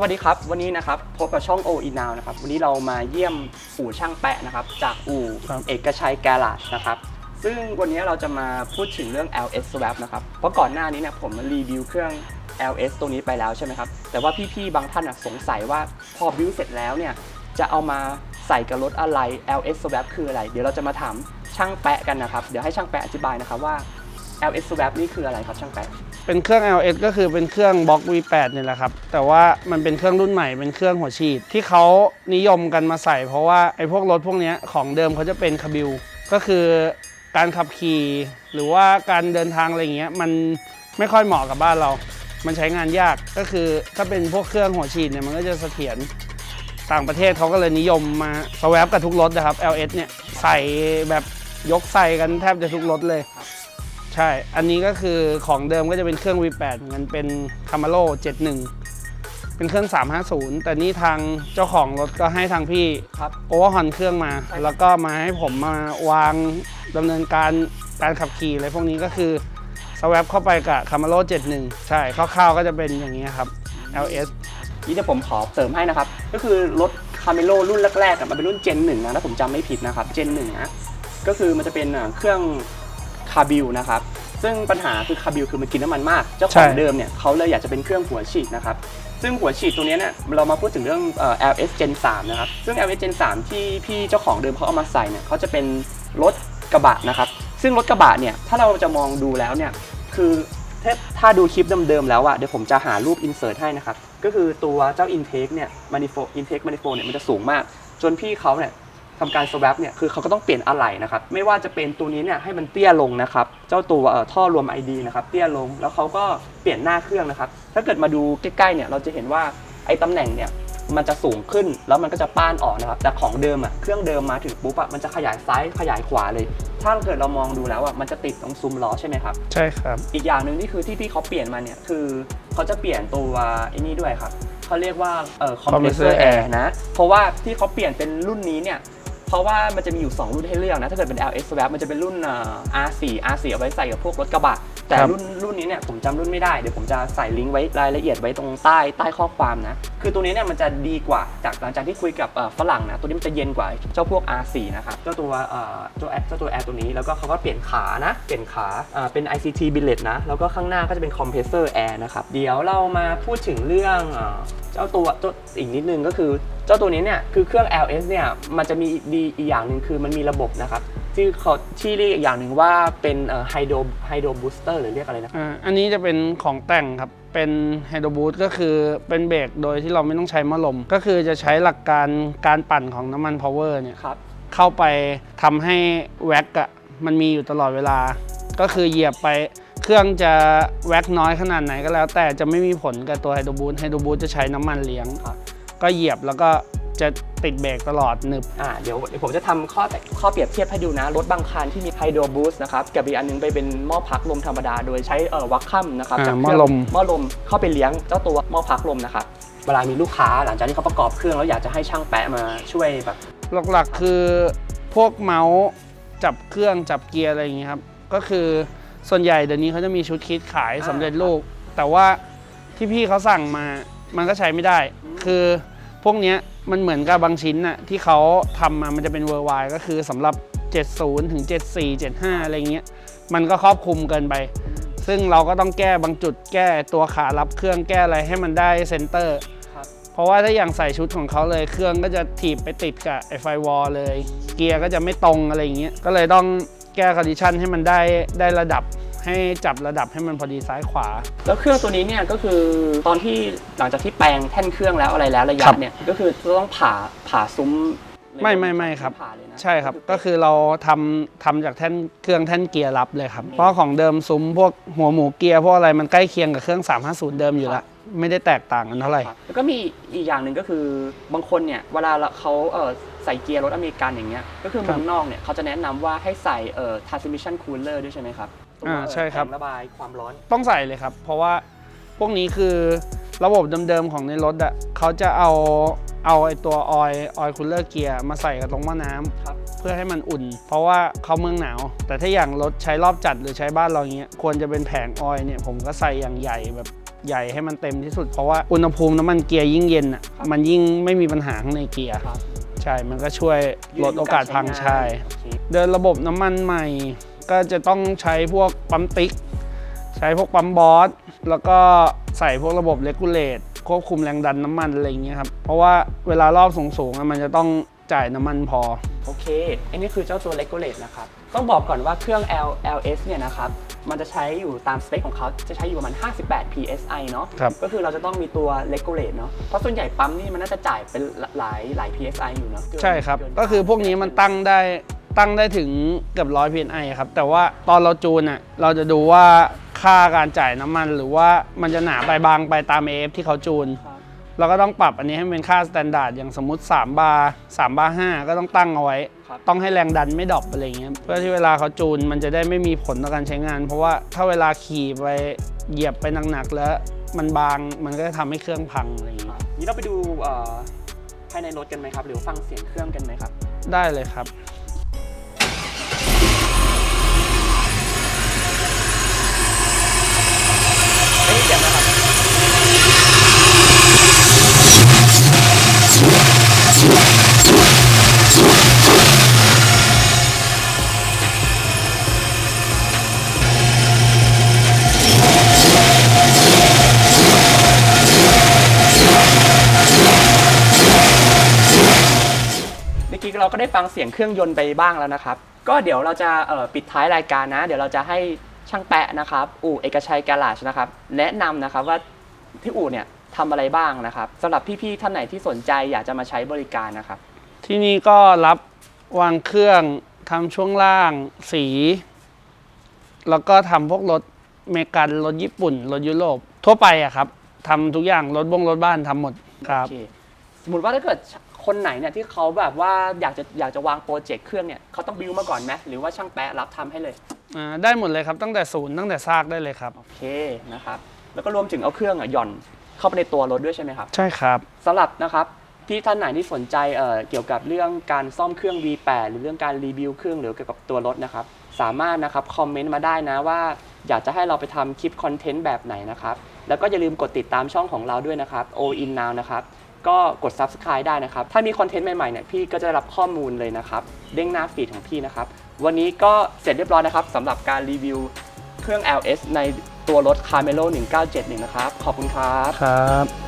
สวัสดีครับ วันนี้นะครับพบกับช่อง o e Now นะครับ วันนี้เรามาเยี่ยมอู่ช่างแปะนะครับ จากอู่ครับเอกชัยแกลาชนะครับ ซึ่งวันนี้เราจะมาพูดถึงเรื่อง LS Swap นะครับ เพราะก่อนหน้านี้เนี่ยผมรีวิวเครื่อง LS ตรงนี้ไปแล้วใช่ไหมครับ แต่ว่าพี่ๆบางท่านอะสงสัยว่าพอบิวเสร็จแล้วเนี่ยจะเอามาใส่กับรถอะไร LS Swap คืออะไร เดี๋ยวเราจะมาถามช่างแปะกันนะครับ เดี๋ยวให้ช่างแปะอธิบายนะครับว่า LS Swap นี่คืออะไรครับช่างแปะ เป็นเครื่อง LS ก็คือเป็นเครื่องบล็อก V8 เนี่ยแหละครับ แต่ว่ามันเป็นเครื่องรุ่นใหม่เป็นเครื่องหัวฉีด ที่เขานิยมกันมาใส่ เพราะว่าไอ้พวกรถพวกนี้ของเดิมเขาจะเป็นคาบิลก็คือการขับขี่หรือว่าการเดินทางอะไรเงี้ยมันไม่ค่อยเหมาะกับบ้านเรา มันใช้งานยากก็คือถ้าเป็นพวกเครื่องหัวฉีดเนี่ยมันก็จะเสถียรต่างประเทศเขาก็เลยนิยมมาสว a ปกับทุกรถนะครับ LS เนี่ยใส่แบบยกใส่กันแทบจะทุกรถเลย ใช่ อันนี้ก็คือของเดิมก็จะเป็นเครื่อง V8 เหมือนกันเป็น Camaro 71 เป็นเครื่อง 350 แต่นี่ทางเจ้าของรถก็ให้ทางพี่ครับโอเวอร์ฮอนเครื่องมา แล้วก็มาให้ผมมาวางดำเนินการการขับขี่อะไรพวกนี้ก็คือสว a ปเข้าไปกับ Camaro 71 ใช่คร่าวๆก็จะเป็นอย่างนี้ครับ LS นี่เดี๋ยวผมขอเสริมให้นะครับ ก็คือรถคาเมโลรุ่นแรกๆมันเป็นรุ่นเจนหนึ่งนะถ้าผมจำไม่ผิดนะครับเจนหนึ่งนะก็คือมันจะเป็นเครื่อง บิลนะครับซึ่งปัญหาคือคาบิลคือมันกินน้ำมันมาก เจ้าของใช่เดิมเนี่ยเขาเลยอยากจะเป็นเครื่องหัวฉีดนะครับซึ่งหัวฉีดตัวเนี้ยเนี่ยเรามาพูดถึงเรื่องเอ่อ LS Gen 3 นะครับ ซึ่ง LS Gen 3 ที่พี่เจ้าของเดิมเขาเอามาใส่เนี่ยเขาจะเป็นรถกระบะนะครับ ซึ่งรถกระบะเนี่ยถ้าเราจะมองดูแล้วเนี่ยคือถ้าถ้าดูคลิปเดิมๆแล้วอะเดี๋ยวผมจะหารูป insert ให้นะครับ ก็คือตัวเจ้า intake เนี่ย manifold intake manifold เนี่ยมันจะสูงมาก จนพี่เขาเนี่ย ทำการ swap เนี่ยคือเขาก็ต้องเปลี่ยนอะไหล่นะครับไม่ว่าจะเป็นตัวนี้เนี่ยให้มันเตี้ยลงนะครับเจ้าตัวเอ่อท่อรวม ID นะครับเตี้ยลงแล้วเขาก็เปลี่ยนหน้าเครื่องนะครับถ้าเกิดมาดูใกล้ๆเนี่ยเราจะเห็นว่าไอ้ตำแหน่งเนี่ยมันจะสูงขึ้นแล้วมันก็จะป้านออกนะครับ แต่ของเดิมอะเครื่องเดิมมาถึงปุ๊บอะมันจะขยายซ้ายขยายขวาเลย ถ้าเกิดเรามองดูแล้วอะมันจะติดตรงซุ้มล้อใช่ไหมครับ ใช่ครับ อีกอย่างหนึ่งที่คือที่พี่เขาเปลี่ยนมาเนี่ยคือเขาจะเปลี่ยนตัวไอ้นี่ด้วยครับเขาเรียกว่าเอ่อ compressor compressor air air นะ เพราะว่าที่เขาเปลี่ยนเป็นรุ่นนี้เนี่ย เพราะว่ามันจะมีอยู่ 2 รุ่นให้เลือกนะ ถ้าเกิดเป็น LS Swap มันจะเป็นรุ่น R4 R4 เอาไว้ใส่กับพวกรถกระบะ แต่รุ่นรุ่นนี้เนี่ยผมจำรุ่นไม่ได้ เดี๋ยวผมจะใส่ลิงก์ไว้รายละเอียดไว้ตรงใต้ใต้ข้อความนะ คือตัวนี้เนี่ยมันจะดีกว่าจากหลังจากที่คุยกับฝรั่งนะ ตัวนี้มันจะเย็นกว่าเจ้าพวก R4 นะครับเจ้าตัวเจ้าแอเจ้าตัวแอร์ตัวนี้แล้วก็เขาก็เปลี่ยนขานะ เปลี่ยนขาเป็น ICT billet นะ แล้วก็ข้างหน้าก็จะเป็น compressor air นะครับ เดี๋ยวเรามาพูดถึงเรื่องเอ่อเจ้าตัวตัวอีกนิดนึงก็คือ เจ้าตัวนี้เนี่ยคือเครื่อง LS เนี่ยมันจะมีดีอีกอย่างหนึ่งคือมันมีระบบนะครับที่เขาที่เรียกอีกอย่างหนึ่งว่าเป็นไฮโดรไฮโดรบูสเตอร์หรือเรียกอะไรนะอ่าอันนี้จะเป็นของแต่งครับเป็นไฮโดรบูทก็คือเป็นเบรกโดยที่เราไม่ต้องใช้หมะลม ก็คือจะใช้หลักการการปั่นของน้ำมันพาวเวอร์เนี่ยครับเข้าไปทำให้แว็กอะมันมีอยู่ตลอดเวลา ก็คือเหยียบไปเครื่องจะแว็กน้อยขนาดไหนก็แล้ว แต่จะไม่มีผลกับตัวไฮโดรบูทไฮโดรบูทจะใช้น้ำมันเลี้ยงครับ ก็เหยียบแล้วก็จะติดเบรกตลอดหนึบ อ่าเดี๋ยวเดี๋ยวผมจะทำข้อแต่ข้อเปรียบเทียบให้ดูนะ รถบางคันที่มีไฮโดรบูสต์นะครับกับอีกอันหนึงไปเป็นหม้อพักลมธรรมดา โดยใช้เอ่อวักคัมนะครับอ่าจากเคหม้รื่อลม หม้อลมเข้าไปเลี้ยงเจ้าตัวหม้อพักลมนะครับเวลามีลูกค้าหลังจากที่เขาประกอบเครื่องแล้วอยากจะให้ช่างแปะมาช่วยแบบ หลักๆคือพวกเมาส์จับเครื่องจับเกียร์อะไรอย่างเงี้ยครับ ก็คือส่วนใหญ่เดี๋ยวนี้เขาจะมีชุดคิดขายอ่า สำเร็จรูปแต่ว่าที่พี่เขาสั่งมามันก็ใช้ไม่ได้ คือ พวกเนี้ยมันเหมือนกับบางชิ้นน่ะที่เขาทำมามันจะเป็นเวอร์ไวก็คือสำหรับ 70 ถึง 74 75 อะไรเงี้ย มันก็ครอบคลุมเกินไป ซึ่งเราก็ต้องแก้บางจุดแก้ตัวขารับเครื่องแก้อะไรให้มันได้เซนเตอร์ครับเพราะว่าถ้าอย่างใส่ชุดของเขาเลยเครื่องก็จะถีบไปติดกับไอไฟวอลเลย เกียร์ก็จะไม่ตรงอะไรอย่างเงี้ยก็เลยต้องแก้คอนดิชันให้มันได้ได้ระดับ ให้จับระดับให้มันพอดีซ้ายขวา แล้วเครื่องตัวนี้เนี่ยก็คือตอนที่หลังจากที่แปลงแท่นเครื่องแล้วอะไรแล้วระยะครับ เนี่ยก็คือต้องผ่าผ่าซุ้มเลยไม่ไม่ไม่ครับ ผ่าเลยนะ ใช่ครับก็คือเราทำทำจากแท่นเครื่องแท่นเกียร์รับเลยครับ เพราะของเดิมซุ้มพวกหัวหมูเกียร์พวกอะไรมันใกล้เคียงกับเครื่อง 350 เดิมอยู่แล้วไม่ได้แตกต่างกันเท่าไหร่ ครับแล้วก็มีอีกอย่างหนึ่งก็คือบางคนเนี่ยเวลาเขาเออใส่เกียร์รถอเมริกันอย่างเงี้ยก็คือครัเมืบองนอกเนี่ยเขาจะแนะนำว่าให้ใส่เอ่อ transmission cooler ด้วยใช่ไหมครับ ตัวอ่าเอ่อใช่ครับ แผงระบายความร้อน ต้องใส่เลยครับ เพราะว่าพวกนี้คือระบบเดิมๆของในรถอะเขาจะเอาเอาไอตัวออยออยคูลเลอร์เกียร์มาใส่กับตรงหม้อน้ำครับ เพื่อให้มันอุ่น เพราะว่าเขาเมืองหนาว แต่ถ้าอย่างรถใช้รอบจัดหรือใช้บ้านเราอย่างเงี้ยควรจะเป็นแผงออยเนี่ยผมก็ใส่อย่างใหญ่แบบใหญ่ให้มันเต็มที่สุด เพราะว่าอุณหภูมิน้ำมันเกียร์ยิ่งเย็นอะครับมันยิ่งไม่มีปัญหาข้างในเกียร์ครับใช่มันก็ช่วยลดโอกาสพังใช่โอเคเดินระบบน้ำมันใหม่ ก็จะต้องใช้พวกปั๊มติ๊ก ใช้พวกปั๊มบอส แล้วก็ใส่พวกระบบเลกูเลตควบคุมแรงดันน้ำมันอะไรอย่างเงี้ยครับ เพราะว่าเวลารอบสูงๆอะมันจะต้องจ่ายน้ำมันพอ โอเค อันนี้คือเจ้าตัว Regulate นะครับ ต้องบอกก่อนว่าเครื่อง L LS เนี่ยนะครับ มันจะใช้อยู่ตามสเปคของเขาจะใช้อยู่ประมาณ 58 psi เนาะ ครับก็คือเราจะต้องมีตัว Regulate เนาะ เพราะส่วนใหญ่ปั๊มนี่มันน่าจะจ่ายเป็นหลายหลาย psi อยู่เนาะเกินใช่ครับ เน ก็คือพวกนี้มันตั้งได้ ตั้งได้ถึงเกือบร้อย psi ครับ แต่ว่าตอนเราจูนอะเราจะดูว่าค่าการจ่ายน้ำมัน หรือว่ามันจะหนาไปบางไปตาม AF ที่เขาจูนครับเราก็ต้องปรับอันนี้ให้มันเป็นค่าสแตนดาร์ดอย่างสมมุติ 3 บาร์3บาร์5ก็ต้องตั้งเอาไว้ครับต้องให้แรงดันไม่ดรอปอะไรเงี้ยเพื่อที่เวลาเขาจูนมันจะได้ไม่มีผลต่อการใช้งาน เพราะว่าถ้าเวลาขี่ไปเหยียบไปหนักๆแล้วมันบางมันก็จะทำให้เครื่องพังอะไรอย่างเงี้ยนี่เราไปดูเอ่อภายในรถกันไหมครับ หรือฟังเสียงเครื่องกันไหมครับ ได้เลยครับ กี้เราก็ได้ฟังเสียงเครื่องยนต์ไปบ้างแล้วนะครับ ก็เดี๋ยวเราจะเอ่อปิดท้ายรายการนะ เดี๋ยวเราจะให้ช่างแปะนะครับ อู่เอกชัยการาชนะครับ แนะนำนะครับว่าที่อู่เนี่ยทำอะไรบ้างนะครับสำหรับพี่ๆท่านไหนที่สนใจอยากจะมาใช้บริการนะครับ ที่นี่ก็รับวางเครื่องทำช่วงล่างสี แล้วก็ทำพวกรถอเมริกันรถญี่ปุ่นรถยุโรปทั่วไปอะครับทำทุกอย่างรถบงรถบ้านทำหมดครับโอเคสมมติว่าถ้าเกิด คนไหนเนี่ยที่เขาแบบว่าอยากจะอยากจะวางโปรเจกต์เครื่องเนี่ยเขาต้องบิวมาก่อนไหมหรือว่าช่างแปะรับทำให้เลย อ่าได้หมดเลยครับตั้งแต่ศูนย์ตั้งแต่ซากได้เลยครับ โอเคนะครับ แล้วก็รวมถึงเอาเครื่องอะหย่อนเข้าไปในตัวรถด้วยใช่ไหมครับ ใช่ครับ สำหรับนะครับที่ท่านไหนที่สนใจเอ่อเกี่ยวกับเรื่องการซ่อมเครื่อง V8 หรือเรื่องการรีวิวเครื่องหรือเกี่ยวกับตัวรถนะครับ สามารถนะครับคอมเมนต์มาได้นะว่า อยากจะให้เราไปทำคลิปคอนเทนต์แบบไหนนะครับ แล้วก็อย่าลืมกดติดตามช่องของเราด้วยนะครับ o in now นะครับ ก็กด subscribe ได้นะครับ ถ้ามีคอนเทนต์ใหม่ๆเนี่ยพี่ก็จะได้รับข้อมูลเลยนะครับ เด้งหน้าฟีดของพี่นะครับ วันนี้ก็เสร็จเรียบร้อยนะครับสำหรับการรีวิวเครื่อง LS ในตัวรถ Carmelo 1971 นะครับ ขอบคุณครับ ครับ